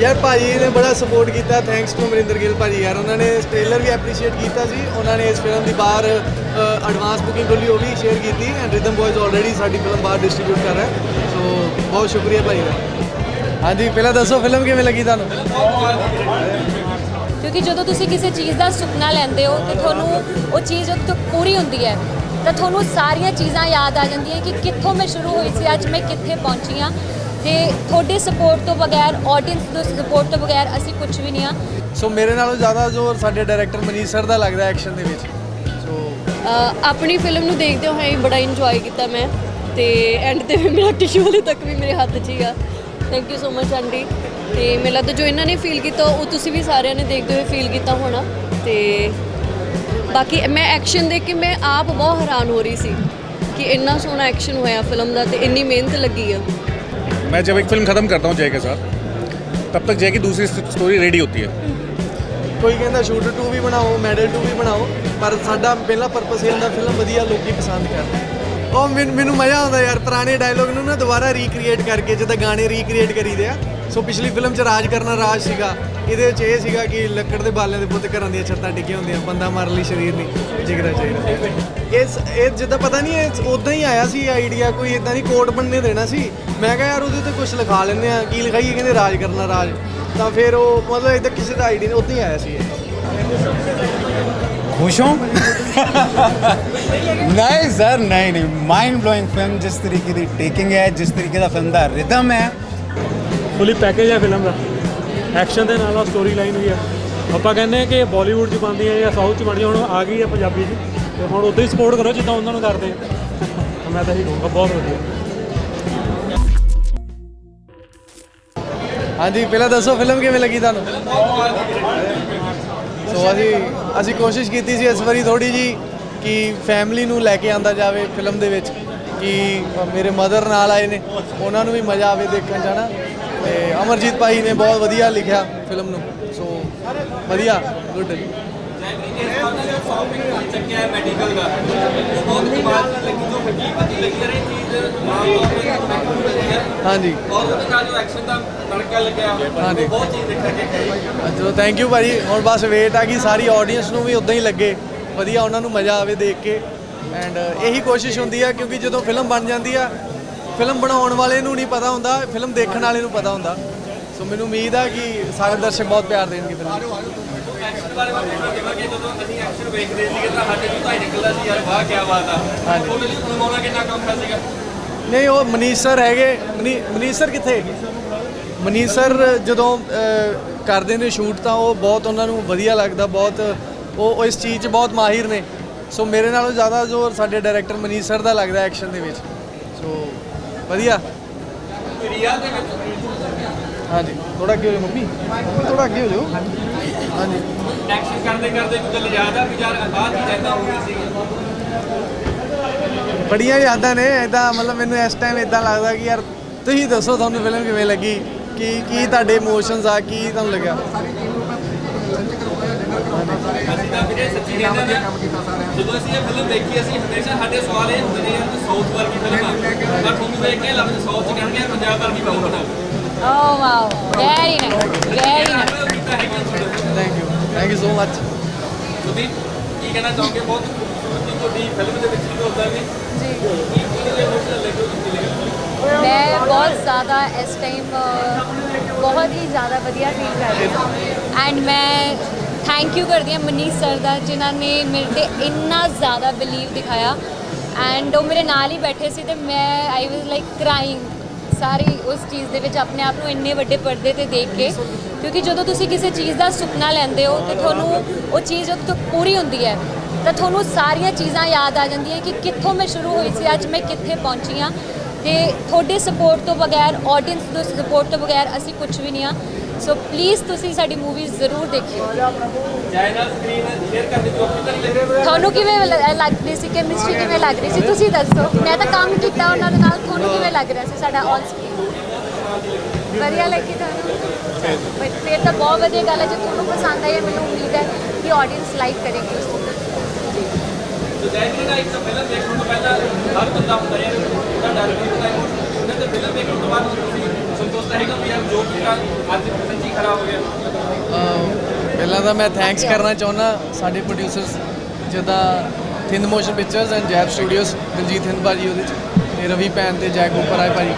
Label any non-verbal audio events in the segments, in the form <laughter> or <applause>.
ਯਾਰ ਭਾਜੀ ਨੇ ਬੜਾ ਸਪੋਰਟ ਕੀਤਾ ਥੈਂਕਸ ਟੂ ਅਮਰਿੰਦਰ ਗਿੱਲ ਭਾਜੀ ਯਾਰ, ਉਹਨਾਂ ਨੇ ਟ੍ਰੇਲਰ ਵੀ ਐਪਰੀਸ਼ੀਏਟ ਕੀਤਾ ਸੀ, ਉਹਨਾਂ ਨੇ ਇਸ ਫਿਲਮ ਦੀ ਬਾਹਰ ਐਡਵਾਂਸ ਬੁਕਿੰਗ ਖੋਲੀ ਉਹ ਵੀ ਸ਼ੇਅਰ ਕੀਤੀ ਐਂਡ ਰਿਦਮ ਬॉयਜ਼ ਆਲਰੇਡੀ ਸਾਡੀ ਫਿਲਮ ਬਾਹਰ ਡਿਸਟ੍ਰੀਬਿਊਟ ਕਰ ਰਿਹਾ ਸੋ ਬਹੁਤ ਸ਼ੁਕਰੀਆ ਭਾਈ ਦਾ। ਹਾਂਜੀ, ਪਹਿਲਾਂ ਦੱਸੋ ਫਿਲਮ ਕਿਵੇਂ ਲੱਗੀ ਤੁਹਾਨੂੰ? ਕਿਉਂਕਿ ਜਦੋਂ ਤੁਸੀਂ ਕਿਸੇ ਚੀਜ਼ ਦਾ ਸੁਪਨਾ ਲੈਂਦੇ ਹੋ ਤੇ ਤੁਹਾਨੂੰ ਉਹ ਚੀਜ਼ ਜਦੋਂ ਤੱਕ ਪੂਰੀ ਹੁੰਦੀ ਹੈ, ਤਾਂ ਤੁਹਾਨੂੰ ਸਾਰੀਆਂ ਚੀਜ਼ਾਂ ਯਾਦ ਆ ਜਾਂਦੀਆਂ ਕਿ ਕਿੱਥੋਂ ਮੈਂ ਸ਼ੁਰੂ ਹੋਈ ਸੀ, ਅੱਜ ਮੈਂ ਕਿੱਥੇ ਪਹੁੰਚੀ ਹਾਂ। ਤੇ ਤੁਹਾਡੇ ਸਪੋਰਟ ਤੋਂ ਬਗੈਰ ਆਡੀਅנס ਦੇ ਸਪੋਰਟ ਤੋਂ ਬਗੈਰ ਅਸੀਂ ਕੁਝ ਵੀ ਨਹੀਂ ਹਾਂ ਸੋ ਮੇਰੇ ਨਾਲੋਂ ਜ਼ਿਆਦਾ ਜ਼ੋਰ ਸਾਡੇ ਡਾਇਰੈਕਟਰ ਮਨੀਸ਼ ਸਰ ਦਾ ਲੱਗਦਾ ਐਕਸ਼ਨ ਦੇ ਵਿੱਚ। ਸੋ ਆਪਣੀ ਫਿਲਮ ਨੂੰ ਦੇਖਦੇ ਹੋਏ ਬੜਾ ਇੰਜੋਏ ਕੀਤਾ ਮੈਂ। ਤੇ ਐਂਡ ਤੇ ਵੀ ਮੇਰਾ ਟਿਸ਼ੂ ਹਲੇ ਤੱਕ ਵੀ ਮੇਰੇ ਹੱਥ 'ਚ ਹੀ ਆ। Thank you so much aunty ਤੇ ਮੈਨੂੰ ਲੱਗਦਾ ਜੋ ਇਹਨਾਂ ਨੇ ਫੀਲ ਕੀਤਾ ਉਹ ਤੁਸੀਂ ਵੀ ਸਾਰਿਆਂ ਨੇ ਦੇਖਦੇ ਹੋਏ ਫੀਲ ਕੀਤਾ ਹੋਣਾ। ਤੇ ਬਾਕੀ ਮੈਂ ਐਕਸ਼ਨ ਦੇਖ ਕੇ ਮੈਂ ਆਪ ਬਹੁਤ ਹੈਰਾਨ ਹੋ ਰਹੀ ਸੀ ਕਿ ਇੰਨਾ ਸੋਹਣਾ ਐਕਸ਼ਨ ਹੋਇਆ ਫਿਲਮ ਦਾ ਤੇ ਇੰਨੀ ਮਿਹਨਤ ਲੱਗੀ ਆ। मैं जब एक फिल्म ख़त्म करता हूँ जय के साथ तब तक जय की दूसरी स्टोरी रेडी होती है ਕੋਈ ਕਹਿੰਦਾ ਸ਼ੂਟਰ 2 ਵੀ ਬਣਾਓ ਮੈਡਲ 2 ਵੀ ਬਣਾਓ ਪਰ ਸਾਡਾ ਪਹਿਲਾ ਪਰਪਸ ਇਹ ਹੁੰਦਾ ਫਿਲਮ ਵਧੀਆ ਲੋਕੀ ਪਸੰਦ ਕਰਨ ਉਹ ਮੈਨ- ਮੈਨੂੰ ਮਜ਼ਾ ਆਉਂਦਾ ਯਾਰ ਪੁਰਾਣੇ ਡਾਇਲੋਗ ਨੂੰ ਨਾ ਦੁਬਾਰਾ ਰੀਕ੍ਰੀਏਟ ਕਰਕੇ ਜਿੱਦਾਂ ਗਾਣੇ ਰੀਕ੍ਰੀਏਟ ਕਰੀਦੇ ਆ ਸੋ ਪਿਛਲੀ ਫਿਲਮ 'ਚ ਰਾਜ ਕਰਨਾ ਰਾਜ ਸੀਗਾ ਇਹਦੇ ਵਿੱਚ ਇਹ ਸੀਗਾ ਕਿ ਲੱਕੜ ਦੇ ਬਾਲਿਆਂ ਦੇ ਪੁੱਤ ਘਰਾਂ ਦੀਆਂ ਛੱਤਾਂ ਟਿਕੀਆਂ ਹੁੰਦੀਆਂ ਬੰਦਾ ਮਾਰਨ ਲਈ ਸਰੀਰ ਨਹੀਂ ਜਿਗਰਾ ਚਾਹੀਦਾ ਇਸ ਇਹ ਜਿੱਦਾਂ ਪਤਾ ਨਹੀਂ ਇਹ ਉਦਾਂ ਹੀ ਆਇਆ ਸੀ ਆਈਡੀਆ ਕੋਈ ਇਦਾਂ ਦੀ ਕੋਡ ਬਣਨੇ ਦੇਣਾ ਸੀ ਮੈਂ ਕਿਹਾ ਯਾਰ ਉਹਦੇ ਤੇ ਕੁਝ ਲਿਖਾ ਲੈਂਦੇ ਆ ਕੀ ਲਿਖਾਈਏ ਕਹਿੰਦੇ ਰਾਜ ਕਰਨਾ ਰਾਜ ਤਾਂ ਫਿਰ ਉਹ ਮਤਲਬ ਇਦਾਂ ਕਿਸੇ ਦਾ ਆਈਡੀਆ ਉਦਾਂ ਹੀ ਆਇਆ ਸੀ ਇਹ खुश हो नहीं सर नहीं नहीं माइंड ब्लोइंग फिल्म जिस तरीके की टेकिंग है जिस तरीके का फिल्म का रिदम है ਫੁੱਲੀ ਪੈਕੇਜ ਹੈ ਫਿਲਮ ਦਾ। ਐਕਸ਼ਨ ਦੇ ਨਾਲ ਸਟੋਰੀ ਲਾਈਨ ਵੀ ਹੈ ਆਪਾਂ ਕਹਿੰਦੇ ਆ ਕਿ ਬਾਲੀਵੁੱਡ 'ਚ ਬਣਦੀ ਜਾਂ ਸਾਊਥ 'ਚ ਬਣਦੀ ਹੁਣ ਆ ਗਈ ਹੈ ਪੰਜਾਬੀ 'ਚ ਤੇ ਹੁਣ ਉਦਾਂ ਹੀ ਸਪੋਰਟ ਕਰੋ ਜਿੱਦਾਂ ਉਹਨਾਂ ਨੂੰ ਕਰਦੇ ਆ। ਮੈਂ ਤਾਂ ਇਹੀ ਕਹੂੰਗਾ, ਬਹੁਤ ਵਧੀਆ। ਹਾਂਜੀ, ਪਹਿਲਾਂ ਦੱਸੋ, ਫਿਲਮ ਕਿਵੇਂ ਲੱਗੀ ਤੁਹਾਨੂੰ? ਸੋ ਅਸੀਂ ਅਸੀਂ ਕੋਸ਼ਿਸ਼ ਕੀਤੀ ਸੀ ਇਸ ਵਾਰੀ ਥੋੜੀ ਜੀ ਕਿ ਫੈਮਿਲੀ ਨੂੰ ਲੈ ਕੇ ਆਂਦਾ ਜਾਵੇ ਫਿਲਮ ਦੇ ਵਿੱਚ, ਕਿ ਮੇਰੇ ਮਦਰ ਨਾਲ ਆਏ ਨੇ, ਉਹਨਾਂ ਨੂੰ ਵੀ ਮਜ਼ਾ ਆਵੇ ਦੇਖਣ ਜਾਣਾ। ਤੇ ਅਮਰਜੀਤ ਭਾਈ ਨੇ ਬਹੁਤ ਵਧੀਆ ਲਿਖਿਆ ਫਿਲਮ ਨੂੰ। ਸੋ ਵਧੀਆ ਗੁੱਡ ਹਾਂਜੀ। ਹਾਂਜੀ। ਚਲੋ ਥੈਂਕ ਯੂ ਭਾਜੀ। ਹੁਣ ਬਸ ਵੇਟ ਆ ਕਿ ਸਾਰੀ ਆਡੀਅנס ਨੂੰ ਵੀ ਉਦਾਂ ਹੀ ਲੱਗੇ। ਵਧੀਆ ਉਹਨਾਂ ਨੂੰ ਮਜ਼ਾ ਆਵੇ ਦੇਖ ਕੇ। ਐਂਡ ਇਹੀ ਕੋਸ਼ਿਸ਼ ਹੁੰਦੀ ਆ ਕਿਉਂਕਿ ਜਦੋਂ ਫਿਲਮ ਬਣ ਜਾਂਦੀ ਆ ਫਿਲਮ ਬਣਾਉਣ ਵਾਲੇ ਨੂੰ ਨਹੀਂ ਪਤਾ ਹੁੰਦਾ ਫਿਲਮ ਦੇਖਣ ਵਾਲੇ ਨੂੰ ਪਤਾ ਹੁੰਦਾ। ਸੋ ਮੈਨੂੰ ਉਮੀਦ ਆ ਕਿ ਸਾਰੇ ਦਰਸ਼ਕ ਬਹੁਤ ਪਿਆਰ ਦੇਣਗੇ ਫਿਲਮ ਨੂੰ। ਨਹੀਂ ਉਹ ਮਨੀਸ਼ ਸਰ ਹੈਗੇ। ਮਨੀ- ਮਨੀਸ਼ ਸਰ ਕਿੱਥੇ? ਮਨੀਸ਼ ਸਰ ਜਦੋਂ ਕਰਦੇ ਨੇ ਸ਼ੂਟ ਤਾਂ ਉਹ ਬਹੁਤ ਉਹਨਾਂ ਨੂੰ ਵਧੀਆ ਲੱਗਦਾ ਬਹੁਤ ਉਹ ਉਹ ਇਸ ਚੀਜ਼ 'ਚ ਬਹੁਤ ਮਾਹਿਰ ਨੇ। ਸੋ ਮੇਰੇ ਨਾਲੋਂ ਜ਼ਿਆਦਾ ਜ਼ੋਰ ਸਾਡੇ ਡਾਇਰੈਕਟਰ ਮਨੀਸ਼ ਸਰ ਦਾ ਲੱਗਦਾ ਐਕਸ਼ਨ ਦੇ ਵਿੱਚ। ਸੋ ਵਧੀਆ। ਹਾਂਜੀ। ਥੋੜਾ ਅੱਗੇ ਹੋ ਜਾਓ ਮੰਮੀ। ਥੋੜਾ ਅੱਗੇ ਹੋ ਜਾਓ। ਹਾਂਜੀ। ਐਕਸ਼ਨ ਕਰਦੇ ਕਰਦੇ ਕੋਈ ਗੱਲ ਯਾਦ ਆ ਵੀ ਯਾਰ ਆਹ ਚੀਜ਼ ਏਦਾਂ ਹੋ ਗਈ ਸੀ। ਬੜੀਆਂ ਯਾਦਾਂ ਨੇ ਇਦਾਂ ਮਤਲਬ ਮੈਨੂੰ ਇਸ ਟਾਈਮ ਇਦਾਂ ਲੱਗਦਾ ਕਿ ਯਾਰ ਤੁਸੀਂ ਦੱਸੋ ਤੁਹਾਨੂੰ ਫਿਲਮ ਕਿਵੇਂ ਲੱਗੀ? ਕੀ ਕੀ ਤੁਹਾਡੇ ਇਮੋਸ਼ਨਸ ਆ ਕੀ ਤੁਹਾਨੂੰ ਲੱਗਾ ਅਸੀਂ ਤਾਂ ਵੀਰੇ ਸੱਚੀ ਕਹਿੰਦੇ ਆ ਜਦੋਂ ਅਸੀਂ ਇਹ ਫਿਲਮ ਦੇਖੀ ਅਸੀਂ ਹਮੇਸ਼ਾ ਸਾਡੇ ਸਵਾਲ ਇਹ ਹੁੰਦੇ ਨੇ ਯਾਰ ਕਿ ਸਾਊਥ ਵਰਗੀ ਫਿਲਮ ਆ ਪਰ ਤੁਹਾਨੂੰ ਦੇਖ ਕੇ ਲੱਗਦਾ ਸਾਊਥ ਚ ਕਹਿਣਗੇ ਪੰਜਾਬ ਵਰਗੀ ਫਿਲਮ ਬਣਾ ਓ wow very nice very nice ਕੀਤਾ ਹੈ ਕਿ thank you thank you so much ਤੁਸੀਂ ਕੀ ਕਹਿਣਾ ਚਾਹੋਗੇ ਬਹੁਤ ਖੂਬਸੂਰਤੀ ਤੁਹਾਡੀ ਫਿਲਮ ਦੇ ਵਿੱਚ ਵੀ ਹੁੰਦਾ ਵੀ ਜੀ ਕੀ ਕੀ ਇਮੋਸ਼ਨਲ ਲੈ ਕੇ ਤੁਸੀਂ ਲੈ ਮੈਂ ਬਹੁਤ ਜ਼ਿਆਦਾ ਇਸ ਟਾਈਮ ਬਹੁਤ ਹੀ ਜ਼ਿਆਦਾ ਵਧੀਆ ਫੀਲ ਕਰ ਰਹੀ ਹਾਂ ਐਂਡ ਮੈਂ ਥੈਂਕ ਯੂ ਕਰਦੀ ਹਾਂ ਮਨੀਸ਼ ਸਰ ਦਾ, ਜਿਨ੍ਹਾਂ ਨੇ ਮੇਰੇ ਤੇ ਇੰਨਾ ਜ਼ਿਆਦਾ ਬਿਲੀਵ ਦਿਖਾਇਆ। ਐਂਡ ਉਹ ਮੇਰੇ ਨਾਲ ਹੀ ਬੈਠੇ ਸੀ ਤੇ ਮੈਂ ਆਈ ਵਾਸ ਲਾਈਕ ਕਰਾਈਂਗ ਸਾਰੀ ਉਸ ਚੀਜ਼ ਦੇ ਵਿੱਚ ਆਪਣੇ ਆਪ ਨੂੰ ਇੰਨੇ ਵੱਡੇ ਪਰਦੇ ਤੇ ਦੇਖ ਕੇ। ਕਿਉਂਕਿ ਜਦੋਂ ਤੁਸੀਂ ਕਿਸੇ ਚੀਜ਼ ਦਾ ਸੁਪਨਾ ਲੈਂਦੇ ਹੋ ਤੇ ਤੁਹਾਨੂੰ ਉਹ ਚੀਜ਼ ਜਦੋਂ ਤੱਕ ਪੂਰੀ ਹੁੰਦੀ ਹੈ, ਤਾਂ ਤੁਹਾਨੂੰ ਸਾਰੀਆਂ ਚੀਜ਼ਾਂ ਯਾਦ ਆ ਜਾਂਦੀਆਂ ਕਿ ਕਿੱਥੋਂ ਮੈਂ ਸ਼ੁਰੂ ਹੋਈ ਸੀ, ਅੱਜ ਮੈਂ ਕਿੱਥੇ ਪਹੁੰਚੀ ਹਾਂ। ਤੇ ਤੁਹਾਡੇ ਸਪੋਰਟ ਤੋਂ ਬਗੈਰ ਆਡੀਅנס ਦੇ ਸਪੋਰਟ ਤੋਂ ਬਗੈਰ ਅਸੀਂ ਕੁਝ ਵੀ ਨਹੀਂ ਆ ਸੋ ਪਲੀਜ਼ ਤੁਸੀਂ ਸਾਡੀ ਮੂਵੀਜ਼ ਜ਼ਰੂਰ ਦੇਖਿਓ। ਜਾਏ ਸਕਰੀਨ ਸ਼ੇਅਰ ਕਰਨੀ ਤੋਂ ਆਪਣੀ ਤੁਹਾਨੂੰ ਕਿਵੇਂ ਲ- ਲੱਗ ਰਹੀ ਸੀ? ਕੈਮਿਸਟਰੀ ਕਿਵੇਂ ਲੱਗ ਰਹੀ ਸੀ? ਤੁਸੀਂ ਦੱਸੋ। ਮੈਂ ਤਾਂ ਕੰਮ ਕੀਤਾ ਉਹਨਾਂ ਦੇ ਨਾਲ। ਤੁਹਾਨੂੰ ਕਿਵੇਂ ਲੱਗ ਰਿਹਾ ਸੀ ਸਾਡਾ ਔਨ ਸਕਰੀਨ ਵਧੀਆ ਲੱਗੀ ਤੁਹਾਨੂੰ? ਬਟ ਫਿਰ ਤਾਂ ਬਹੁਤ ਵਧੀਆ ਗੱਲ ਹੈ। ਜੇ ਤੁਹਾਨੂੰ ਪਸੰਦ ਆਈ ਹੈ, ਮੈਨੂੰ ਉਮੀਦ ਹੈ ਕਿ ਆਡੀਅנס ਲਾਈਕ ਕਰੇਗੀ ਉਸ ਨੂੰ। ਸੋ ਦਾ ਇੱਕ ਫਿਲਮ ਦੇਖਣ ਤੋਂ ਪਹਿਲਾਂ ਹਰ ਬੰਦਾ ਹੁੰਦਾ ਯਾਰ ਉਹਦਾ ਡਰ ਵੀ ਹੁੰਦਾ ਹੈ ਤੇ ਫਿਲਮ ਦੇਖਣ ਤੋਂ ਬਾਅਦ ਤੁਸੀਂ ਸੰਤੁਸ਼ਟ ਹੈਗਾ ਵੀ ਯਾਰ ਜੋ ਕੀਤਾ ਅੱਜ ਸੱਚੀ ਖਰਾ ਹੋ ਗਿਆ। ਪਹਿਲਾਂ ਤਾਂ ਮੈਂ ਥੈਂਕਸ ਕਰਨਾ ਚਾਹੁੰਦਾ ਸਾਡੇ ਪ੍ਰੋਡਿਊਸਰਸ ਜਿੱਦਾਂ Thind Motion Pictures and Jaib Studios Diljit Hind ਭਾਜੀ ਉਹਦੇ ਚ, ਤੇ ਰਵੀ ਭੈਣ ਤੇ ਜੈਕ ਉੱਪਰ ਆਏ ਭਾਜੀ।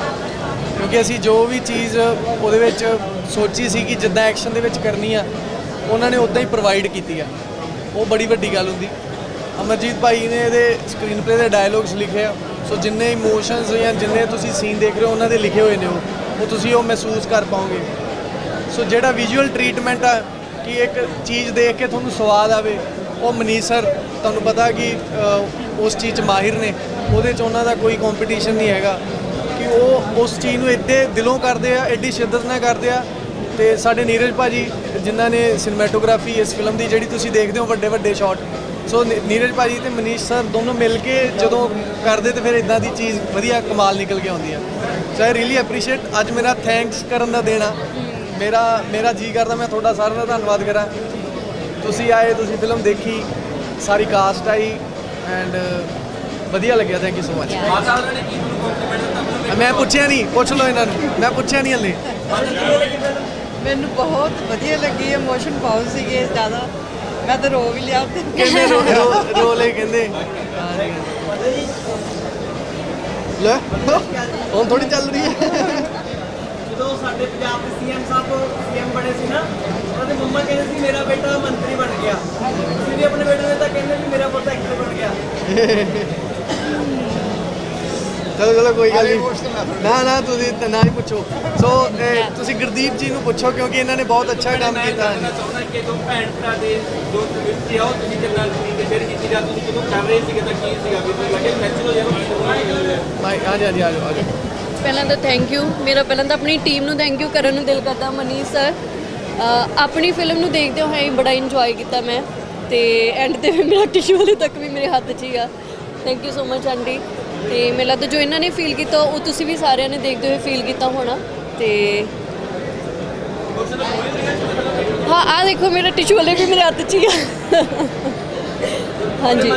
ਕਿਉਂਕਿ ਅਸੀਂ ਜੋ ਵੀ ਚੀਜ਼ ਉਹਦੇ ਵਿੱਚ ਸੋਚੀ ਸੀ ਕਿ ਜਿੱਦਾਂ ਐਕਸ਼ਨ ਦੇ ਵਿੱਚ ਕਰਨੀ ਆ, ਉਹਨਾਂ ਨੇ ਉਦਾਂ ਹੀ ਪ੍ਰੋਵਾਈਡ ਕੀਤੀ ਆ। ਉਹ ਬੜੀ ਵੱਡੀ ਗੱਲ ਹੁੰਦੀ। ਅਮਰਜੀਤ ਭਾਈ ਨੇ ਇਹਦੇ ਸਕਰੀਨ ਪਲੇ ਦੇ ਡਾਇਲੌਗਸ ਲਿਖੇ ਆ। ਸੋ ਜਿੰਨੇ ਇਮੋਸ਼ਨਸ ਜਾਂ ਜਿੰਨੇ ਤੁਸੀਂ ਸੀਨ ਦੇਖ ਰਹੇ ਹੋ, ਉਹਨਾਂ ਦੇ ਲਿਖੇ ਹੋਏ ਨੇ ਉਹ। ਉਹ ਤੁਸੀਂ ਉਹ ਮਹਿਸੂਸ ਕਰ ਪਾਓਗੇ। ਸੋ ਜਿਹੜਾ ਵਿਜ਼ੂਅਲ ਟ੍ਰੀਟਮੈਂਟ ਆ, ਕਿ ਇੱਕ ਚੀਜ਼ ਦੇਖ ਕੇ ਤੁਹਾਨੂੰ ਸਵਾਦ ਆਵੇ, ਉਹ ਮਨੀਸ਼ ਸਰ ਤੁਹਾਨੂੰ ਪਤਾ ਕਿ ਉਸ ਚੀਜ਼ 'ਚ ਮਾਹਿਰ ਨੇ। ਉਹਦੇ 'ਚ ਉਹਨਾਂ ਦਾ ਕੋਈ ਕੰਪੀਟੀਸ਼ਨ ਨਹੀਂ ਹੈਗਾ। ਕਿ ਉਹ ਉਸ ਚੀਜ਼ ਨੂੰ ਇੱਡੇ ਦਿਲੋਂ ਕਰਦੇ ਆ ਐਡੀ ਸ਼ਿੱਦਤ ਨਾਲ ਕਰਦੇ ਆ। ਤੇ ਸਾਡੇ ਨੀਰਜ ਭਾਜੀ, ਜਿਨ੍ਹਾਂ ਨੇ ਸਿਨੇਮੈਟੋਗ੍ਰਾਫੀ ਇਸ ਫਿਲਮ ਦੀ, ਜਿਹੜੀ ਤੁਸੀਂ ਦੇਖਦੇ ਹੋ ਵੱਡੇ ਵੱਡੇ ਸ਼ਾਟ ਸੋ ਨੀ- ਨੀਰਜ ਭਾਜੀ ਤੇ ਮਨੀਸ਼ ਸਰ ਦੋਨੋਂ ਮਿਲ ਕੇ ਜਦੋਂ ਕਰਦੇ ਤੇ ਫਿਰ ਇਦਾਂ ਦੀ ਚੀਜ਼ ਵਧੀਆ ਕਮਾਲ ਨਿਕਲ ਕੇ ਆਉਂਦੀ ਆ। ਸੋ ਆਈ ਰੀਲੀ ਐਪਰੀਸ਼ੀਏਟ ਅੱਜ ਮੇਰਾ ਥੈਂਕਸ ਕਰਨ ਦਾ ਦੇਣਾ। ਮੇਰਾ ਮੇਰਾ ਜੀ ਕਰਦਾ ਮੈਂ ਤੁਹਾਡਾ ਸਾਰਿਆਂ ਦਾ ਧੰਨਵਾਦ ਕਰਾਂ। ਤੁਸੀਂ ਆਏ ਤੁਸੀਂ ਫਿਲਮ ਦੇਖੀ ਸਾਰੀ ਕਾਸਟ ਆਈ ਐਂਡ ਵਧੀਆ ਲੱਗਿਆ ਥੈਂਕ ਯੂ ਸੋ ਮਚ ਮਾਤਾ ਉਹਨਾਂ ਨੇ ਕੀ ਤੁਹਾਨੂੰ ਕੰਪਲੀਮੈਂਟ ਦਿੱਤਾ? ਫਿਲਮ ਮੈਂ ਪੁੱਛਿਆ ਨਹੀਂ ਪੁੱਛ ਲਓ ਇਹਨਾਂ ਨੂੰ ਮੈਂ ਪੁੱਛਿਆ ਨਹੀਂ ਹਲੇ। ਮੈਨੂੰ ਬਹੁਤ ਵਧੀਆ ਲੱਗੀ ਇਮੋਸ਼ਨ ਬਹੁਤ ਸੀਗੇ ਜ਼ਿਆਦਾ। ਮੈਂ ਤਾਂ ਰੋ ਵੀ ਲਿਆ। ਤੇ ਕਹਿੰਦੇ ਰੋ ਰੋ- ਰੋ ਲੈ ਕਹਿੰਦੇ। ਲੈ ਹੁਣ ਥੋੜੀ ਚੱਲ ਰਹੀ ਹੈ। ਜਦੋਂ ਸਾਡੇ ਪੰਜਾਬ ਦੇ ਸੀਐਮ ਸਾਹਿਬ ਸੀਐਮ ਬਣੇ ਸੀ ਨਾ ਉਹਨਾਂ ਦੇ ਮੰਮਾ ਕਹਿੰਦੇ ਸੀ, ਮੇਰਾ ਬੇਟਾ ਮੰਤਰੀ ਬਣ ਗਿਆ। ਤੁਸੀਂ ਵੀ ਆਪਣੇ ਬੇਟੇ ਨੂੰ ਤਾਂ ਕਹਿੰਦੇ ਸੀ ਮੇਰਾ ਪੁੱਤ ਐਕਟਰ ਬਣ ਗਿਆ। ਚਲੋ ਚਲੋ ਕੋਈ ਗੱਲ ਨਹੀਂ। ਨਾ ਨਾ ਤੁਸੀਂ ਤਾਂ ਨਾ ਹੀ ਪੁੱਛੋ। ਸੋ ਇਹ, ਤੁਸੀਂ ਗੁਰਦੀਪ ਜੀ ਨੂੰ ਪੁੱਛੋ ਕਿਉਂਕਿ ਇਹਨਾਂ ਨੇ ਬਹੁਤ ਅੱਛਾ ਕੰਮ ਕੀਤਾ। ਜਾਣਨਾ ਚਾਹੁੰਦਾ ਕਿ ਜੋ ਭੈਣ ਭਰਾ ਦੇ ਜੋ ਤਵਿਸਤੀ ਆ ਉਹ ਤੁਸੀਂ ਕਿੰਨਾ ਠੀਕ ਸ਼ੇਅਰ ਕੀਤੀ ਜਾਂ ਤੁਸੀਂ ਜਦੋਂ ਕਰ ਰਹੇ ਸੀਗੇ ਤਾਂ ਕੀ ਸੀਗਾ? ਵੀ ਤੁਹਾਨੂੰ ਲੱਗਿਆ ਨੈਚੁਰਲ ਜਿਹਾ ਭਾਈ ਆ ਜਾ ਜੀ ਆ ਜਾਓ ਆ ਜਾਓ। ਪਹਿਲਾਂ ਤਾਂ ਥੈਂਕ ਯੂ ਮੇਰਾ ਪਹਿਲਾਂ ਤਾਂ ਆਪਣੀ ਟੀਮ ਨੂੰ ਥੈਂਕ ਯੂ ਕਰਨ ਨੂੰ ਦਿਲ ਕਰਦਾ ਮਨੀਸ਼ ਸਰ ਆਪਣੀ ਫਿਲਮ ਨੂੰ ਦੇਖਦੇ ਹੋਏ ਬੜਾ ਇੰਜੋਏ ਕੀਤਾ ਮੈਂ। ਤੇ ਐਂਡ ਤੇ ਮੇਰਾ ਟਿਸ਼ੂ ਹਲੇ ਤੱਕ ਵੀ ਮੇਰੇ ਹੱਥ 'ਚ ਹੀ ਆ। Thank you so much aunty. ਤੇ ਮੈਨੂੰ ਲੱਗਦਾ ਜੋ ਇਹਨਾਂ ਨੇ ਫੀਲ ਕੀਤਾ, ਉਹ ਤੁਸੀਂ ਵੀ ਸਾਰਿਆਂ ਨੇ ਦੇਖਦੇ ਹੋਏ ਫੀਲ ਕੀਤਾ ਹੋਣਾ, ਤੇ ਹਾਂ ਆ ਦੇਖੋ, ਮੇਰਾ ਟਿਸ਼ੂ ਵਾਲੇ ਵੀ ਮੇਰੇ ਹੱਥ 'ਚ ਹੀ ਆ। ਹਾਂਜੀ।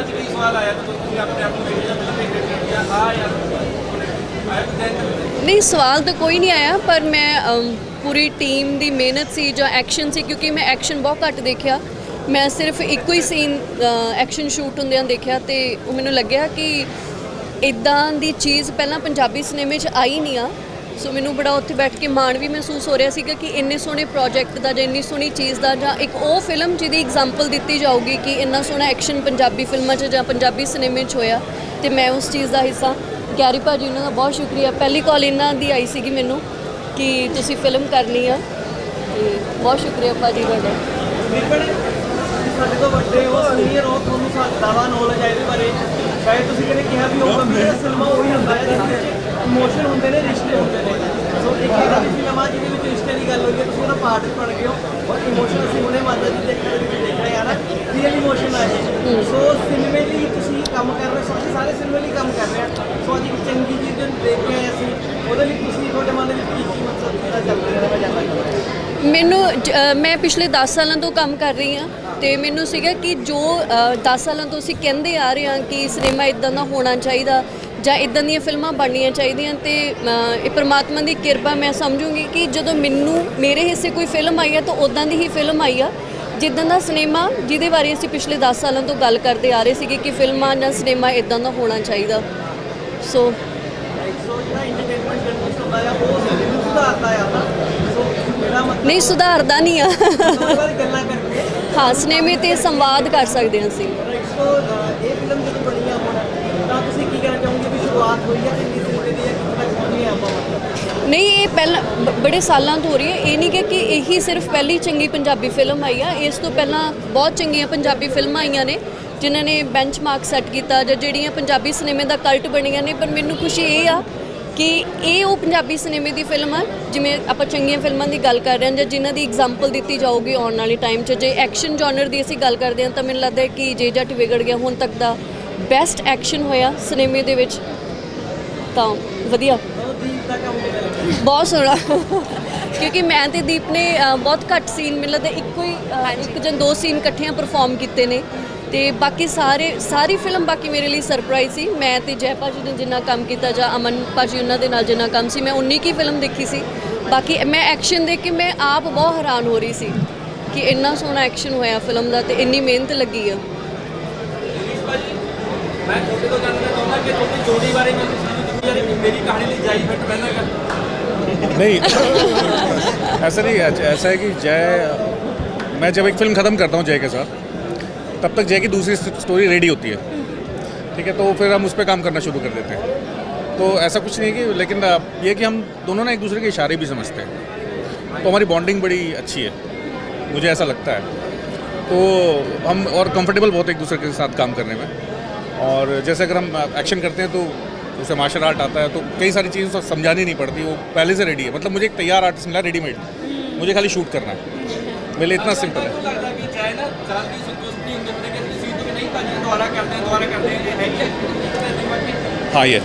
ਨਹੀਂ, ਸਵਾਲ ਤਾਂ ਕੋਈ ਨਹੀਂ ਆਇਆ, ਪਰ ਮੈਂ ਪੂਰੀ ਟੀਮ ਦੀ ਮਿਹਨਤ ਸੀ ਜਾਂ ਐਕਸ਼ਨ ਸੀ, ਕਿਉਂਕਿ ਮੈਂ ਐਕਸ਼ਨ ਬਹੁਤ ਘੱਟ ਦੇਖਿਆ। ਮੈਂ ਸਿਰਫ ਇੱਕੋ ਹੀ ਸੀਨ ਐਕਸ਼ਨ ਸ਼ੂਟ ਹੁੰਦਿਆਂ ਦੇਖਿਆ ਤੇ ਉਹ ਮੈਨੂੰ ਲੱਗਿਆ ਕਿ ਇਦਾਂ ਦੀ ਚੀਜ਼ ਪਹਿਲਾਂ ਪੰਜਾਬੀ ਸਿਨੇਮੇ 'ਚ ਆਈ ਨਹੀਂ ਆ। ਸੋ ਮੈਨੂੰ ਬੜਾ ਉੱਥੇ ਬੈਠ ਕੇ ਮਾਣ ਵੀ ਮਹਿਸੂਸ ਹੋ ਰਿਹਾ ਸੀਗਾ ਕਿ ਇੰਨੇ ਸੋਹਣੇ ਪ੍ਰੋਜੈਕਟ ਦਾ ਜਾਂ ਇੰਨੀ ਸੋਹਣੀ ਚੀਜ਼ ਦਾ ਜਾਂ ਇੱਕ ਉਹ ਫਿਲਮ ਜਿਹਦੀ ਐਗਜ਼ਾਮਪਲ ਦਿੱਤੀ ਜਾਊਗੀ ਕਿ ਇੰਨਾ ਸੋਹਣਾ ਐਕਸ਼ਨ ਪੰਜਾਬੀ ਫਿਲਮਾਂ 'ਚ ਜਾਂ ਪੰਜਾਬੀ ਸਿਨੇਮੇ 'ਚ ਹੋਇਆ ਤੇ ਮੈਂ ਉਸ ਚੀਜ਼ ਦਾ ਹਿੱਸਾ ਗੈਰੀ ਭਾਜੀ, ਉਹਨਾਂ ਦਾ ਬਹੁਤ ਸ਼ੁਕਰੀਆ। ਪਹਿਲੀ ਕਾਲ ਇਹਨਾਂ ਦੀ ਆਈ ਸੀਗੀ ਮੈਨੂੰ ਕਿ ਤੁਸੀਂ ਫਿਲਮ ਕਰਨੀ ਆ। ਤੇ ਬਹੁਤ ਸ਼ੁਕਰੀਆ ਭਾਜੀ ਤੁਹਾਡਾ। ਸਾਡੇ ਤੋਂ ਵੱਡੇ ਹੋ ਸੀਨੀਅਰ ਹੋ, ਤੁਹਾਨੂੰ ਜ਼ਿਆਦਾ ਨੌਲੇਜ ਹੈ ਇਹਦੇ ਬਾਰੇ। ਸ਼ਾਇਦ ਤੁਸੀਂ ਕਿਹਨੇ ਕਿਹਾ ਵੀ ਉਹ ਗੰਭੀਰ ਸਿਨੇਮਾ ਉਹੀ ਹੁੰਦਾ ਹੈ ਜਿਹਦੇ ਵਿੱਚ ਇਮੋਸ਼ਨ ਹੁੰਦੇ ਨੇ ਰਿਸ਼ਤੇ ਹੁੰਦੇ ਨੇ। ਸੋ ਇੱਕ ਇਹਦਾ ਦੀ ਫਿਲਮ ਆ ਜਿਹਦੇ ਵਿੱਚ ਰਿਸ਼ਤੇ ਦੀ ਗੱਲ ਹੋਈ ਹੈ ਤੁਸੀਂ ਉਹਦਾ ਪਾਰਟ ਬਣ ਗਏ ਹੋ। ਔਰ ਇਮੋਸ਼ਨ ਅਸੀਂ ਹੁਣੇ ਮਾਤਾ ਜੀ ਦੇ ਦੇਖ ਰਹੇ ਆ ਨਾ ਰੀਅਲ ਇਮੋਸ਼ਨ ਆ ਇਹ। ਸੋ ਸਿਨੇਮੇ ਲਈ ਤੁਸੀਂ ਕੰਮ ਕਰ ਰਹੇ ਹੋ ਸਾਰੇ ਸਿਨੇਮੇ ਲਈ ਕੰਮ ਕਰ ਰਹੇ ਆ ਸੋ ਅੱਜ ਇੱਕ ਚੰਗੀ ਚੀਜ਼ ਦੇਖ ਕੇ ਆਏ ਅਸੀਂ। ਉਹਦੇ ਲਈ ਤੁਸੀਂ ਤੁਹਾਡੇ ਮਨ ਦੇ ਵਿੱਚ ਕੀ ਕੀ ਮਤਲਬ ਕਿਹਦਾ ਚੱਲ ਰਿਹਾ ਮੈਂ ਜਾਣਨਾ ਚਾਹੁੰਦਾ ਮੈਨੂੰ ਜ- ਮੈਂ ਪਿਛਲੇ 10 ਸਾਲਾਂ ਤੋਂ ਕੰਮ ਕਰ ਰਹੀ ਹਾਂ। ਤੇ ਮੈਨੂੰ ਸੀਗਾ ਕਿ ਜੋ 10 ਸਾਲਾਂ ਤੋਂ ਅਸੀਂ ਕਹਿੰਦੇ ਆ ਰਹੇ ਹਾਂ ਕਿ ਸਿਨੇਮਾ ਇਦਾਂ ਦਾ ਹੋਣਾ ਚਾਹੀਦਾ ਜਾਂ ਇਦਾਂ ਦੀਆਂ ਫਿਲਮਾਂ ਬਣਨੀਆਂ ਚਾਹੀਦੀਆਂ ਤੇ ਇਹ ਪ੍ਰਮਾਤਮਾ ਦੀ ਕਿਰਪਾ ਮੈਂ ਸਮਝੂੰਗੀ ਕਿ ਜਦੋਂ ਮੈਨੂੰ ਮੇਰੇ ਹਿੱਸੇ ਕੋਈ ਫਿਲਮ ਆਈ ਆ ਤਾਂ ਉਦਾਂ ਦੀ ਹੀ ਫਿਲਮ ਆਈ ਆ। ਜਿੱਦਾਂ ਦਾ ਸਿਨੇਮਾ ਜਿਹਦੇ ਬਾਰੇ ਅਸੀਂ ਪਿਛਲੇ 10 ਸਾਲਾਂ ਤੋਂ ਗੱਲ ਕਰਦੇ ਆ ਰਹੇ ਸੀਗੇ ਕਿ ਫਿਲਮਾਂ ਜਾਂ ਸਿਨੇਮਾ ਇਦਾਂ ਦਾ ਹੋਣਾ ਚਾਹੀਦਾ। ਸੋ ਨਹੀਂ ਸੁਧਾਰਦਾ ਨਹੀਂ ਆ। <laughs> ਉਹਦੇ ਬਾਰੇ ਗੱਲਾਂ ਕਰਕੇ ਹਾਂ ਸਿਨੇਮੇ ਤੇ ਸੰਵਾਦ ਕਰ ਸਕਦੇ ਹਾਂ ਅਸੀਂ। ਸੋ ਅਹ, ਇਹ ਫਿਲਮ ਜਦੋਂ ਬਣੀ ਆ ਹੁਣ ਤਾਂ ਤੁਸੀਂ ਕੀ ਕਹਿਣਾ ਚਾਹੋਗੇ ਵੀ ਸ਼ੁਰੂਆਤ ਹੋਈ ਹੈ ਚੰਗੀ ਸਿਨੇਮੇ ਦੀ ਜਾਂ ਕਿੱਥੇ ਤੱਕ ਪਹੁੰਚੇ ਆਪਾਂ? ਮਤਲਬ ਨਹੀਂ ਇਹ ਪਹਿਲਾਂ ਬੜੇ ਸਾਲਾਂ ਤੋਂ ਹੋ ਰਹੀ ਹੈ। ਇਹ ਨਹੀਂ ਕਿ ਕਿ ਇਹੀ ਸਿਰਫ ਪਹਿਲੀ ਚੰਗੀ ਪੰਜਾਬੀ ਫਿਲਮ ਆਈ ਆ। ਇਸ ਤੋਂ ਪਹਿਲਾਂ ਬਹੁਤ ਚੰਗੀਆਂ ਪੰਜਾਬੀ ਫਿਲਮਾਂ ਆਈਆਂ ਨੇ ਜਿਨ੍ਹਾਂ ਨੇ ਬੈਂਚਮਾਰਕ ਸੈੱਟ ਕੀਤਾ ਜਾਂ ਜਿਹੜੀਆਂ ਪੰਜਾਬੀ ਸਿਨੇਮੇ ਦਾ ਕਲਟ ਬਣੀਆਂ ਨੇ ਪਰ ਮੈਨੂੰ ਖੁਸ਼ੀ ਇਹ ਆ ਕਿ ਇਹ ਉਹ ਪੰਜਾਬੀ ਸਿਨੇਮੇ ਦੀ ਫਿਲਮ ਆ, ਜਿਵੇਂ ਆਪਾਂ ਚੰਗੀਆਂ ਫਿਲਮਾਂ ਦੀ ਗੱਲ ਕਰ ਰਹੇ ਹਾਂ ਜਾਂ ਜਿਨ੍ਹਾਂ ਦੀ ਐਗਜ਼ਾਮਪਲ ਦਿੱਤੀ ਜਾਊਗੀ ਆਉਣ ਵਾਲੇ ਟਾਈਮ 'ਚ, ਜੇ ਐਕਸ਼ਨ ਜਨਰ ਦੀ ਅਸੀਂ ਗੱਲ ਕਰਦੇ ਹਾਂ ਤਾਂ ਮੈਨੂੰ ਲੱਗਦਾ ਹੈ ਕਿ ਜੇ ਜੱਟ ਵਿਗੜ ਗਿਆ ਹੁਣ ਤੱਕ ਦਾ ਬੈਸਟ ਐਕਸ਼ਨ ਹੋਇਆ ਸਿਨੇਮੇ ਦੇ ਵਿੱਚ, ਤਾਂ ਵਧੀਆ। ਬਹੁਤ ਸੋਹਣਾ। ਕਿਉਂਕਿ ਮੈਂ ਤੇ ਦੀਪ ਨੇ ਬਹੁਤ ਘੱਟ ਸੀਨ ਮਿਲਦਾ ਤੇ ਇੱਕੋ ਹੀ ਇੱਕ ਜਾਂ ਦੋ ਸੀਨ ਇਕੱਠਿਆਂ ਪਰਫਾਰਮ ਕੀਤੇ ਨੇ। ਤੇ ਬਾਕੀ ਸਾਰੇ ਸਾਰੀ ਫਿਲਮ ਬਾਕੀ ਮੇਰੇ ਲਈ ਸਰਪ੍ਰਾਈਜ਼ ਸੀ ਮੈਂ ਤੇ ਜੈ ਭਾਜੀ ਨੇ ਜਿੰਨਾ ਕੰਮ ਕੀਤਾ ਜਾਂ ਅਮਨ ਭਾਜੀ ਉਹਨਾਂ ਦੇ ਨਾਲ ਜਿੰਨਾ ਕੰਮ ਸੀ ਮੈਂ ਉਨੀ ਕੀ ਫਿਲਮ ਦੇਖੀ ਸੀ ਬਾਕੀ ਮੈਂ ਐਕਸ਼ਨ ਦੇਖ ਕੇ ਮੈਂ ਆਪ ਬਹੁਤ ਹੈਰਾਨ ਹੋ ਰਹੀ ਸੀ ਕਿ ਇੰਨਾ ਸੋਹਣਾ ਐਕਸ਼ਨ ਹੋਇਆ ਫਿਲਮ ਦਾ ਤੇ ਇੰਨੀ ਮਿਹਨਤ ਲੱਗੀ ਆ ਮੈਂ ਤੁਹਾਡੇ ਤੋਂ ਜਾਣਨਾ ਚਾਹੁੰਦਾ ਕਿ ਤੁਹਾਡੀ ਜੋੜੀ ਬਾਰੇ ਮੈਂ ਤੁਸੀਂ ਕਿਹਾ ਕਿ ਮੇਰੀ ਕਹਾਣੀ ਲਈ ਜਾਈ ਫਿੱਟ ਪਹਿਲਾਂ ਕਰ नहीं ऐसा नहीं है ऐसा है कि जय मैं जब एक फिल्म ख़त्म करता हूँ जय के साथ तब तक जाएगी दूसरी स्टोरी रेडी होती है। ठीक है तो फिर हम उस पर काम करना शुरू कर देते हैं। तो ऐसा कुछ नहीं है कि, लेकिन ये कि हम दोनों ना एक दूसरे के इशारे भी समझते हैं। तो हमारी बॉन्डिंग बड़ी अच्छी है। मुझे ऐसा लगता है। तो हम और कंफर्टेबल बहुत एक दूसरे के साथ काम करने में। और जैसे अगर हम एक्शन करते हैं तो जैसे मार्शल आर्ट आता है तो कई सारी चीज़ें तो समझानी नहीं पड़ती, वो पहले से रेडी है। मतलब मुझे एक तैयार आर्टिस्ट मिला रेडीमेड मुझे खाली शूट करना है। मेरे लिए इतना सिंपल है। हाँ ये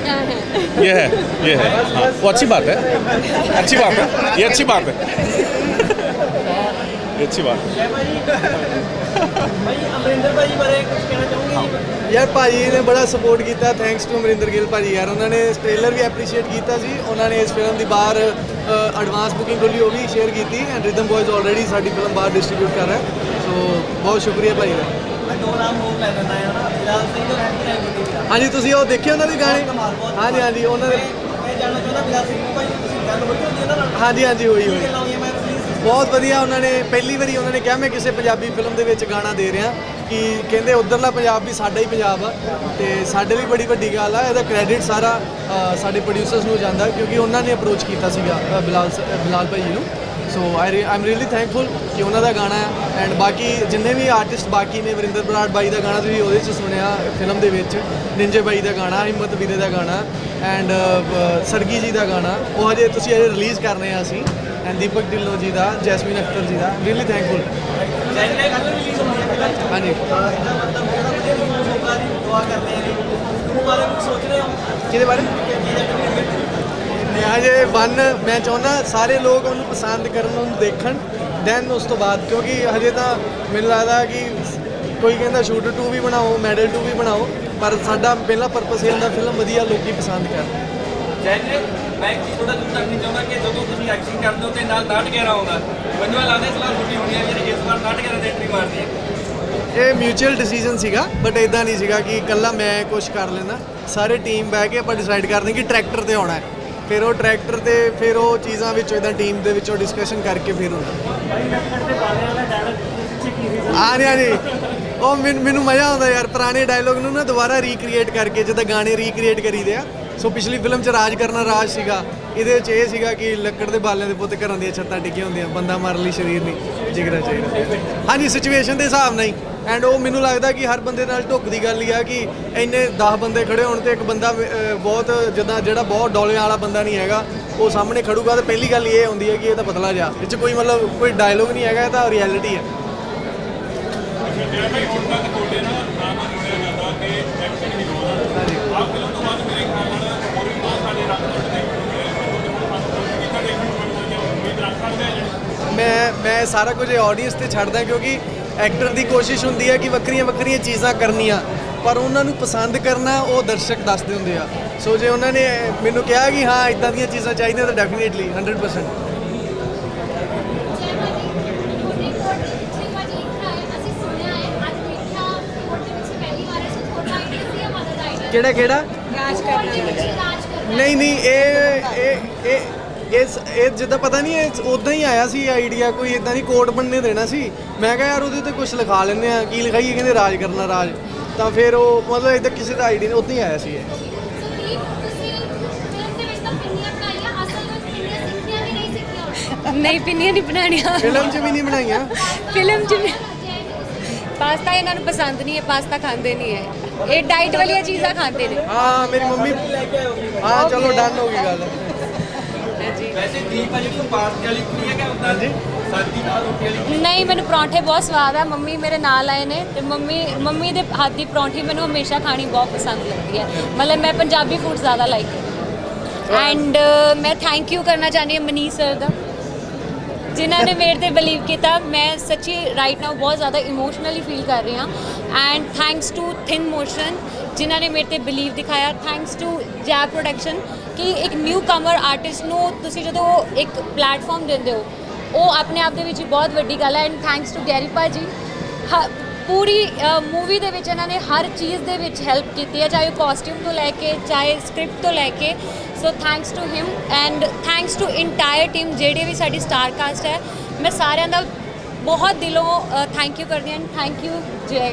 ये है ये है हाँ वो अच्छी बात है अच्छी बात है ये अच्छी बात है ये अच्छी बात है ਯਾਰ ਭਾਜੀ ਨੇ ਬੜਾ ਸਪੋਰਟ ਕੀਤਾ ਥੈਂਕਸ ਟੂ ਅਮਰਿੰਦਰ ਗਿੱਲ ਭਾਜੀ। ਯਾਰ ਉਹਨਾਂ ਨੇ ਟ੍ਰੇਲਰ ਵੀ ਐਪਰੀਸ਼ੀਏਟ ਕੀਤਾ ਸੀ। ਉਹਨਾਂ ਨੇ ਇਸ ਫਿਲਮ ਦੀ ਬਾਹਰ ਐਡਵਾਂਸ ਬੁਕਿੰਗ ਖੋਲੀ ਉਹ ਵੀ ਸ਼ੇਅਰ ਕੀਤੀ। ਐਂਡ ਰਿਦਮ ਬॉयਜ਼ ਆਲਰੇਡੀ ਸਾਡੀ ਫਿਲਮ ਬਾਹਰ ਡਿਸਟ੍ਰੀਬਿਊਟ ਕਰ ਰਿਹਾ ਬਹੁਤ ਸ਼ੁਕਰੀਆ ਭਾਜੀ ਦਾ। ਮੈਂ ਦੋ ਨਾਮ ਹੋਰ ਲੈ ਹੈ ਫਿਲਹਾਲ ਸਿੰਘ ਹਾਂਜੀ ਤੁਸੀਂ ਉਹ ਦੇਖੇ ਉਹਨਾਂ ਦੇ ਗਾਣੇ? ਹਾਂਜੀ ਹਾਂਜੀ ਉਹਨਾਂ ਦੇ ਮੈਂ ਜਾਣਨਾ ਚਾਹੁੰਦਾ ਫਿਲਹਾਲ ਸਿੰਘ ਭਾਈ ਤੁਸੀਂ ਗੱਲ ਹੋਈ ਹੁੰਦੀ ਇਹਨਾਂ ਨਾਲ। ਹਾਂਜੀ ਹਾਂਜੀ ਹੋਈ ਹੋਈ। ਗੱਲਾਂ ਹੋਈਆਂ? ਮੈਂ ਪਲੀਜ਼ ਬਹੁਤ ਵਧੀਆ ਉਹਨਾਂ ਨੇ ਪਹਿਲੀ ਵਾਰੀ ਉਹਨਾਂ ਨੇ ਕਿਹਾ ਮੈਂ ਕਿਸੇ ਪੰਜਾਬੀ ਫਿਲਮ ਦੇ ਵਿੱਚ ਗਾਣਾ ਦੇ ਰਿਹਾ ਕਿ ਕਹਿੰਦੇ ਉਧਰਲਾ ਪੰਜਾਬ ਵੀ ਸਾਡਾ ਹੀ ਪੰਜਾਬ ਆ। ਤੇ ਸਾਡੇ ਲਈ ਬੜੀ ਵੱਡੀ ਗੱਲ ਆ ਇਹਦਾ ਕ੍ਰੈਡਿਟ ਸਾਰਾ ਅ, ਸਾਡੇ ਪ੍ਰੋਡਿਊਸਰਸ ਨੂੰ ਜਾਂਦਾ ਕਿਉਂਕਿ ਉਹਨਾਂ ਨੇ ਅਪਰੋਚ ਕੀਤਾ ਸੀਗਾ ਅ, ਬਿਲਾਲ ਸ- ਅ, ਬਿਲਾਲ ਭਾਈ ਜੀ ਨੂੰ। ਸੋ ਆਈ ਆਮ ਰੀਲੀ ਥੈਂਕਫੁਲ ਕਿ ਉਹਨਾਂ ਦਾ ਗਾਣਾ ਹੈ ਐਂਡ ਬਾਕੀ ਜਿੰਨੇ ਵੀ ਆਰਟਿਸਟ ਬਾਕੀ ਨੇ ਵਰਿੰਦਰ ਬਰਾੜ ਬਾਈ ਦਾ ਗਾਣਾ ਤੁਸੀਂ ਉਹਦੇ 'ਚ ਸੁਣਿਆ ਫਿਲਮ ਦੇ ਵਿੱਚ ਨਿੰਜੇ ਬਾਈ ਦਾ ਗਾਣਾ ਹਿੰਮਤ ਵੀਰੇ ਦਾ ਗਾਣਾ ਐਂਡ ਸਰਗੀ ਜੀ ਦਾ ਗਾਣਾ ਉਹ ਹਜੇ ਤੁਸੀਂ ਹਜੇ ਰਿਲੀਜ਼ ਕਰਨੇ ਆ ਅਸੀਂ and Deepak Dhillon ji the Jasmine Akhtar ਜੀ ਦਾ ਰੀਲੀ ਥੈਂਕਫੁਲ ਹਾਂਜੀ। ਦੁਆ ਕਰਦੇ ਹੋ ਕਿਹਦੇ ਬਾਰੇ? ਮੈਂ ਹਜੇ ਵਨ ਮੈਂ ਚਾਹੁੰਦਾ ਸਾਰੇ ਲੋਕ ਉਹਨੂੰ ਪਸੰਦ ਕਰਨ ਉਹਨੂੰ ਦੇਖਣ। ਦੈਨ ਉਸ ਤੋਂ ਬਾਅਦ ਕਿਉਂਕਿ ਹਜੇ ਤਾਂ ਮੈਨੂੰ ਲੱਗਦਾ ਕਿ ਕੋਈ ਕਹਿੰਦਾ ਸ਼ੂਟਰ 2 ਵੀ ਬਣਾਓ ਮੈਡਲ 2 ਵੀ ਬਣਾਓ ਪਰ ਸਾਡਾ ਪਹਿਲਾ ਪਰਪਸ ਇਹ ਹੁੰਦਾ ਫਿਲਮ ਵਧੀਆ ਲੋਕੀ ਪਸੰਦ ਕਰਨ। ਜੈ ਜੀ ਮੈਂ ਇੱਕ ਥੋੜਾ ਦੂਰ ਤੱਕ ਨਹੀਂ ਚਾਹੁੰਦਾ ਕਿ ਜਦੋਂ ਤੁਸੀਂ ਐਕਟਿੰਗ ਕਰਦੇ ਹੋ ਤੇ ਨਾਲ ਨਾਟਕ ਗੈਰਾ ਆਉਂਦਾ। ਮੈਨੂੰ ਲੱਗਦਾ ਸਲਾਹ ਛੁੱਟੀ ਹੋਣੀ ਹੈ ਜਿਹੜੀ ਇਸ ਵਾਰ ਨਾਟਕ ਗੈਰਾ ਦੀ ਐਂਟਰੀ ਮਾਰਦੀ ਹੈ ਇਹ ਮਿਊਚੁਅਲ ਡਿਸੀਜਨ ਸੀਗਾ ਬਟ ਇਦਾਂ ਨਹੀਂ ਸੀਗਾ ਕਿ ਇਕੱਲਾ ਮੈਂ ਕੁਝ ਕਰ ਲੈਣਾ ਸਾਰੇ ਟੀਮ ਬਹਿ ਕੇ ਆਪਾਂ ਡਿਸਾਈਡ ਕਰਦੇ ਕਿ ਟਰੈਕਟਰ ਤੇ ਆਉਣਾ ਹੈ। ਫਿਰ ਉਹ ਟਰੈਕਟਰ ਤੇ, ਫਿਰ ਉਹ ਚੀਜ਼ਾਂ ਵਿੱਚੋਂ ਇਦਾਂ ਟੀਮ ਦੇ ਵਿੱਚੋਂ ਡਿਸਕਸ਼ਨ ਕਰਕੇ ਫਿਰ ਹੁੰਦਾ ਆ ਰਿਹਾ ਜੀ। ਉਹ ਮੈਨ- ਮੈਨੂੰ ਮਜ਼ਾ ਆਉਂਦਾ ਯਾਰ, ਪੁਰਾਣੇ ਡਾਇਲੋਗ ਨੂੰ ਨਾ ਦੁਬਾਰਾ ਰੀਕ੍ਰੀਏਟ ਕਰਕੇ, ਜਿੱਦਾਂ ਗਾਣੇ ਰੀਕ੍ਰੀਏਟ ਕਰੀਦੇ ਆ। ਸੋ ਪਿਛਲੀ ਫਿਲਮ 'ਚ ਰਾਜ ਕਰਨਾ ਰਾਜ ਸੀਗਾ। ਇਹਦੇ ਵਿੱਚ ਇਹ ਸੀਗਾ ਕਿ ਲੱਕੜ ਦੇ ਬਾਲਿਆਂ ਦੇ ਪੁੱਤ ਘਰਾਂ ਦੀਆਂ ਛੱਤਾਂ ਡਿੱਗੀਆਂ ਹੁੰਦੀਆਂ, ਬੰਦਾ ਮਾਰਨ ਲਈ, ਸਰੀਰ ਨਹੀਂ ਜਿਗਰਾ ਚਾਹੀਦਾ। ਹਾਂਜੀ ਸਿਚੁਏਸ਼ਨ ਦੇ ਹਿਸਾਬ ਨਾਲ ਹੀ। ਐਂਡ ਉਹ ਮੈਨੂੰ ਲੱਗਦਾ ਕਿ ਹਰ ਬੰਦੇ ਨਾਲ ਢੁੱਕ ਦੀ ਗੱਲ ਹੀ ਆ ਕਿ ਇੰਨੇ 10 ਬੰਦੇ ਖੜੇ ਹੋਣ ਤੇ ਇੱਕ ਬੰਦਾ ਅਹ, ਬਹੁਤ ਜਿੱਦਾਂ ਜਿਹੜਾ ਬਹੁਤ ਡੋਲਿਆਂ ਵਾਲਾ ਬੰਦਾ ਨਹੀਂ ਹੈਗਾ ਉਹ ਸਾਹਮਣੇ ਖੜੂਗਾ ਤੇ ਪਹਿਲੀ ਗੱਲ ਇਹ ਹੁੰਦੀ ਹੈ ਕਿ ਇਹ ਤਾਂ ਪਤਲਾ ਜਿਹਾ ਇਹ 'ਚ ਕੋਈ ਮਤਲਬ ਕੋਈ ਡਾਇਲੋਗ ਨਹੀਂ ਹੈਗਾ ਇਹ ਤਾਂ ਰਿਐਲਿਟੀ ਹੈ। ਮੈਂ ਮੈਂ ਸਾਰਾ ਕੁਝ ਆਡੀਅנס ਤੇ ਛੱਡਦਾ ਕਿਉਂਕਿ ਐਕਟਰ ਦੀ ਕੋਸ਼ਿਸ਼ ਹੁੰਦੀ ਹੈ ਕਿ ਵੱਖਰੀਆਂ ਵੱਖਰੀਆਂ ਚੀਜ਼ਾਂ ਕਰਨੀਆਂ ਪਰ ਉਹਨਾਂ ਨੂੰ ਪਸੰਦ ਕਰਨਾ ਉਹ ਦਰਸ਼ਕ ਦੱਸਦੇ ਹੁੰਦੇ ਆ। ਸੋ ਜੇ ਉਹਨਾਂ ਨੇ ਮੈਨੂੰ ਕਿਹਾ ਕਿ ਹਾਂ ਇਦਾਂ ਦੀਆਂ ਚੀਜ਼ਾਂ ਚਾਹੀਦੀਆਂ ਤਾਂ ਡੈਫੀਨੇਟਲੀ 100% ਕਿਹੜਾ ਕਿਹੜਾ? ਨਹੀਂ ਨਹੀਂ ਇਹ ਇਹ ਇਹ ਇਸ ਇਹ ਜਿੱਦਾਂ ਪਤਾ ਨਹੀਂ ਇਹ ਉਦਾਂ ਹੀ ਆਇਆ ਸੀ ਆਈਡੀਆ ਕੋਈ ਇਦਾਂ ਦੀ ਕੋਟ ਬਣਨੇ ਦੇਣਾ ਸੀ। ਮੈਂ ਕਿਹਾ ਯਾਰ ਉਹਦੇ ਤੇ ਕੁਝ ਲਿਖਾ ਲੈਂਦੇ ਆ ਕੀ ਲਿਖਾਈਏ ਕਹਿੰਦੇ ਰਾਜ ਕਰਨਾ ਰਾਜ। ਤਾਂ ਫਿਰ ਉਹ ਮਤਲਬ ਇਦਾਂ ਕਿਸੇ ਦਾ ਆਈਡੀਆ ਉਦਾਂ ਹੀ ਆਇਆ ਸੀ ਇਹ। ਨਹੀਂ ਪਿੰਨੀਆਂ ਨਹੀਂ ਬਣਾਉਣੀਆਂ। ਫਿਲਮ 'ਚ ਵੀ ਨਹੀਂ ਬਣਾਈਆਂ? ਫਿਲਮ 'ਚ ਵੀ ਪਾਸਤਾ ਇਹਨਾਂ ਨੂੰ ਪਸੰਦ ਨਹੀਂ ਹੈ ਪਾਸਤਾ ਖਾਂਦੇ ਨਹੀਂ ਹੈ। ਇਹ ਡਾਈਟ ਵਾਲੀਆਂ ਚੀਜ਼ਾਂ ਖਾਂਦੇ ਨੇ। ਹਾਂ ਮੇਰੀ ਮੰਮੀ ਹਾਂ ਚਲੋ ਡਨ ਹੋ ਗਈ ਗੱਲ। ਵੈਸੇ ਦੀਪ ਆ ਜਿਹੜੀ ਉਹ ਪਾਰਟੀ ਵਾਲੀ ਕੁੜੀ ਹੈ ਕਿ ਹੁੰਦਾ ਜੀ ਸਾਦੀ ਨਾਲ ਰੋਟੀ ਵਾਲੀ ਨਹੀਂ ਮੈਨੂੰ ਪਰੌਂਠੇ ਬਹੁਤ ਸਵਾਦ ਆ। ਮੰਮੀ ਮੇਰੇ ਨਾਲ ਆਏ ਨੇ ਤੇ ਮੰਮੀ ਮੰਮੀ ਦੇ ਹੱਥ ਦੀ ਪਰੌਂਠੀ ਮੈਨੂੰ ਹਮੇਸ਼ਾ ਖਾਣੀ ਬਹੁਤ ਪਸੰਦ ਲੱਗਦੀ ਹੈ। ਮਤਲਬ ਮੈਂ ਪੰਜਾਬੀ ਫੂਡ ਜ਼ਿਆਦਾ ਲਾਈਕ ਐਂਡ ਮੈਂ ਥੈਂਕ ਯੂ ਕਰਨਾ ਚਾਹੁੰਦੀ ਹਾਂ ਮਨੀਸ਼ ਸਰ ਦਾ। ਜਿਨ੍ਹਾਂ ਨੇ ਮੇਰੇ ਤੇ ਬਲੀਵ ਕੀਤਾ। ਮੈਂ ਸੱਚੀ ਰਾਈਟ ਨਾਓ ਬਹੁਤ ਜ਼ਿਆਦਾ ਇਮੋਸ਼ਨਲੀ ਫੀਲ ਕਰ ਰਹੀ ਹਾਂ। And thanks to Thin Motion ਜਿਨ੍ਹਾਂ ਨੇ ਮੇਰੇ ਤੇ ਬਲੀਵ ਦਿਖਾਇਆ। ਥੈਂਕਸ ਟੂ ਜੈ ਪ੍ਰੋਡਕਸ਼ਨ ਕਿ ਇੱਕ ਨਿਊ ਕਮਰ ਆਰਟਿਸਟ ਨੂੰ ਤੁਸੀਂ ਜਦੋਂ ਇੱਕ ਪਲੇਟਫਾਰਮ ਦਿੰਦੇ ਹੋ, ਉਹ ਆਪਣੇ ਆਪ ਦੇ ਵਿੱਚ ਹੀ ਬਹੁਤ ਵੱਡੀ ਗੱਲ ਹੈ। ਐਂਡ ਥੈਂਕਸ ਟੂ ਗੈਰੀ ਭਾਜੀ ਹ- ਪੂਰੀ ਮੂਵੀ ਦੇ ਵਿੱਚ ਇਹਨਾਂ ਨੇ ਹਰ ਚੀਜ਼ ਦੇ ਵਿੱਚ ਹੈਲਪ ਕੀਤੀ ਹੈ, ਚਾਹੇ ਕਾਸਟਿਊਮ ਤੋਂ ਲੈ ਕੇ, ਚਾਹੇ ਸਕ੍ਰਿਪਟ ਤੋਂ ਲੈ ਕੇ। So thanks to him and thanks to entire team ਜਿਹੜੀ ਵੀ ਸਾਡੀ ਸਟਾਰ ਕਾਸਟ ਹੈ, ਮੈਂ ਸਾਰਿਆਂ ਦਾ ਬਹੁਤ ਦਿਲੋਂ ਥੈਂਕ ਯੂ ਕਰਦੀ ਹਾਂ। ਥੈਂਕ ਯੂ ਜੈ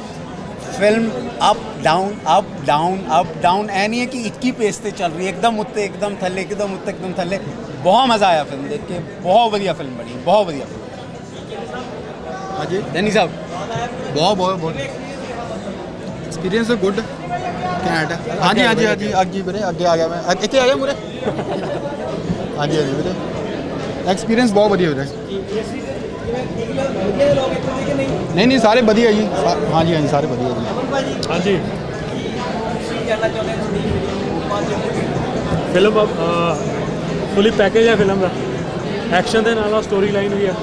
film up down up down up down ऐ नहीं है कि इक्की पेज से चल रही है एकदम उत्ते एकदम थल्ले एकदम उत्ते एकदम थल्ले। बहुत मज़ा आया फ़िल्म देख के बहुत बढ़िया फ़िल्म बनी बहुत बढ़िया फ़िल्म हाँ जी। धनी साहब। बहुत बहुत बहुत। एक्सपीरियंस गुड कैट हाँ जी हाँ जी हाँ जी अग्गी बने अगे आ गया मैं। इतने आ गया मुझे हाँ जी हाँ जी मेरे। एक्सपीरियंस बहुत बढ़िया मेरा ਵਧੀਆ ਲੋਕ ਇੱਥੇ ਦੇ ਕਿ ਨਹੀਂ? ਨਹੀਂ ਨਹੀਂ ਸਾਰੇ ਵਧੀਆ ਜੀ। ਸਾ- ਹਾਂਜੀ ਹਾਂਜੀ ਸਾਰੇ ਵਧੀਆ ਜੀ। ਅਮਨ ਭਾਜੀ। ਹਾਂਜੀ। ਕੀ ਕਹਿਣਾ ਚਾਹੁੰਦੇ ਹੋ ਤੁਸੀਂ? ਮਾਧਿਅਮ ਫਿਲਮ ਫੁੱਲੀ ਪੈਕੇਜ ਹੈ ਫਿਲਮ ਦਾ। ਐਕਸ਼ਨ ਦੇ ਨਾਲ ਸਟੋਰੀ ਲਾਈਨ ਵੀ ਆ।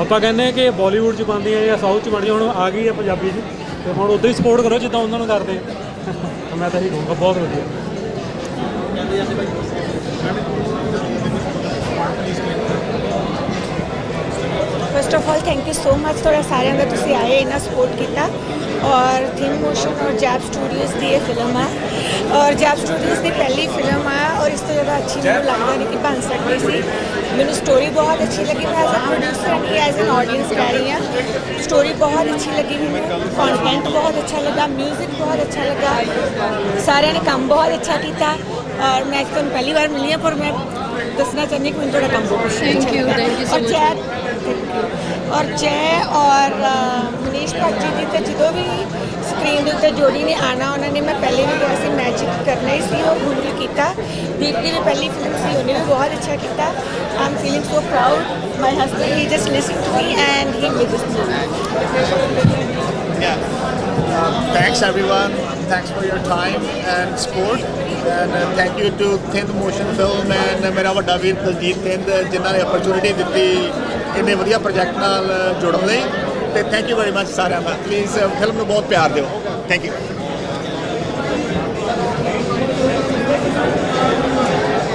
ਆਪਾਂ ਕਹਿੰਦੇ ਆ ਕਿ ਬਾਲੀਵੁੱਡ ਚ ਬਣਦੀ ਹੈ ਜਾਂ ਸਾਊਥ ਚ ਬਣਦੀ ਹੈ, ਹੁਣ ਆ ਗਈ ਹੈ ਪੰਜਾਬੀ ਚ ਤੇ ਹੁਣ ਉਦਾਂ ਹੀ ਸਪੋਰਟ ਕਰੋ ਜਿੱਦਾਂ ਉਹਨਾਂ ਨੂੰ ਕਰਦੇ। ਆ ਮੈਂ ਤਾਂ ਇਹੀ ਕਹੂੰਗਾ ਬਹੁਤ ਵਧੀਆ। First of all thank you so much थोड़ा सारे अगर तुम आए इन्ना सपोर्ट किया और थिम मोशन और जैब स्टूडियोज की यह फ़िल्म है। और जैब स्टूडियोज की पहली फ़िल्म है और इस तो ज़्यादा अच्छी मैं लगता नहीं कि बन सकती सी मैंने स्टोरी बहुत अच्छी लगी। मैं एज अ प्रोड्यूसर नहीं एज एन ऑडियंस कह रही हूँ। स्टोरी बहुत अच्छी लगी मैं कॉन्टेंट बहुत अच्छा लगा। म्यूज़िक बहुत अच्छा लगा। सारे ने कम बहुत अच्छा किया और मैं एक तो पहली बार मिली हूँ पर मैं दसना चाहनी कि मैंने थोड़ा कम बहुत थैंक यू अच्छा और जैब thank you so ਔਰ much. ਜੈ ਔਰ ਜੈ ਔਰ ਅ, ਮਨੀਸ਼ ਭੱਟੀ ਜੀ ਤੇ ਜਦੋਂ ਵੀ ਸਕਰੀਨ ਦੇ ਉੱਤੇ ਜੋੜੀ ਨੇ ਆਣਾ ਉਹਨਾਂ ਨੇ ਮੈਂ ਪਹਿਲੇ ਵੀ ਕਿਹਾ ਸੀ ਮੈਜਿਕ ਕਰਨਾ ਹੀ ਸੀ ਉਹ ਹੁਣ ਵੀ ਕੀਤਾ ਦੀਪ ਦੀ ਵੀ ਪਹਿਲੀ ਫਿਲਮ ਸੀ ਉਹਨੇ ਵੀ ਬਹੁਤ ਅੱਛਾ ਕੀਤਾ I am feeling so proud my husband he just listen to me and he made this movie thanks everyone. Thanks for your time and support. And uh, thank you to Thind Motion Film ਮੇਰਾ ਵੱਡਾ ਵੀਰ ਦਲਜੀਤ ਥਿੰਦ ਜਿਨ੍ਹਾਂ ਨੇ opportunity ਦਿੱਤੀ ਇੰਨੇ ਵਧੀਆ project ਨਾਲ ਜੁੜਨ ਲਈ। ਤੇ ਥੈਂਕ ਯੂ ਵੈਰੀ ਮਚ ਸਾਰਿਆਂ ਦਾ। ਪਲੀਜ਼ ਫਿਲਮ ਨੂੰ ਬਹੁਤ ਪਿਆਰ ਦਿਓ। ਥੈਂਕ ਯੂ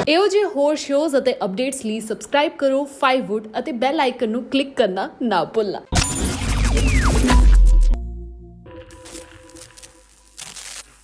ਇਹੋ ਜਿਹੇ ਹੋਰ ਸ਼ੋਜ਼ ਅਤੇ ਅਪਡੇਟਸ ਲਈ ਸਬਸਕ੍ਰਾਈਬ ਕਰੋ 5wood ਅਤੇ ਬੈਲ ਆਈਕਨ ਨੂੰ ਕਲਿੱਕ ਕਰਨਾ ਨਾ ਭੁੱਲਣਾ।